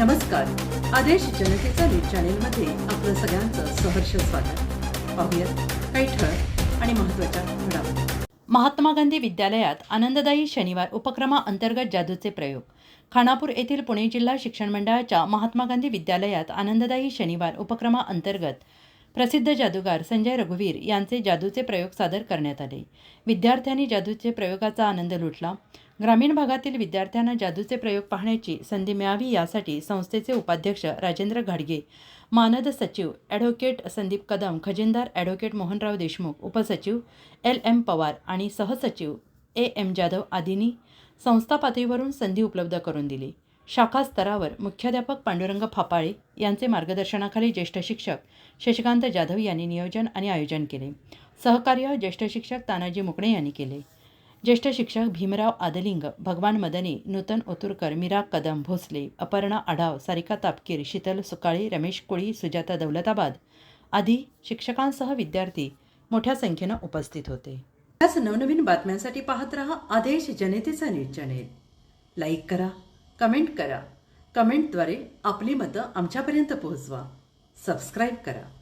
नमस्कार. आदेश जनतेचा न्यूज चॅनेलमध्ये आपलं सगळ्यांचं सहर्ष स्वागत. पाहूयात काही ठळक आणि महत्त्वाच्या घडामोडी. महात्मा गांधी विद्यालयात आनंददायी शनिवार उपक्रमाअंतर्गत जादूचे प्रयोग. खानापूर येथील पुणे जिल्हा शिक्षण मंडळाच्या महात्मा गांधी विद्यालयात आनंददायी शनिवार उपक्रमाअंतर्गत प्रसिद्ध जादूगार संजय रघुवीर यांचे जादूचे प्रयोग सादर करण्यात आले. विद्यार्थ्यांनी जादूचे प्रयोगाचा आनंद लुटला. ग्रामीण भागातील विद्यार्थ्यांना जादूचे प्रयोग पाहण्याची संधी मिळावी यासाठी संस्थेचे उपाध्यक्ष राजेंद्र घाडगे मानद सचिव ॲडव्होकेट संदीप कदम खजिनदार ॲडव्होकेट मोहनराव देशमुख उपसचिव एल एम पवार आणि सहसचिव ए एम जाधव आदींनी संस्था पातळीवरून संधी उपलब्ध करून दिली. शाखा स्तरावर मुख्याध्यापक पांडुरंग फापाळे यांचे मार्गदर्शनाखाली ज्येष्ठ शिक्षक शशिकांत जाधव यांनी नियोजन आणि आयोजन केले. सहकार्य ज्येष्ठ शिक्षक तानाजी मुकणे यांनी केले. ज्येष्ठ शिक्षक भीमराव आदलिंग भगवान मदने नूतन ओतुरकर मीरा कदम भोसले अपर्णा आढाव सारिका तापकीर शीतल सुकाळी रमेश कोळी सुजाता दौलताबाद आदी शिक्षकांसह विद्यार्थी मोठ्या संख्येनं उपस्थित होते. याच नवनवीन बातम्यांसाठी पाहत रहा आदेश जनतेचा नीट चॅनेल. लाईक करा कमेंट करा. कमेंटद्वारे आपली मतं आमच्यापर्यंत पोहोचवा. सबस्क्राईब करा.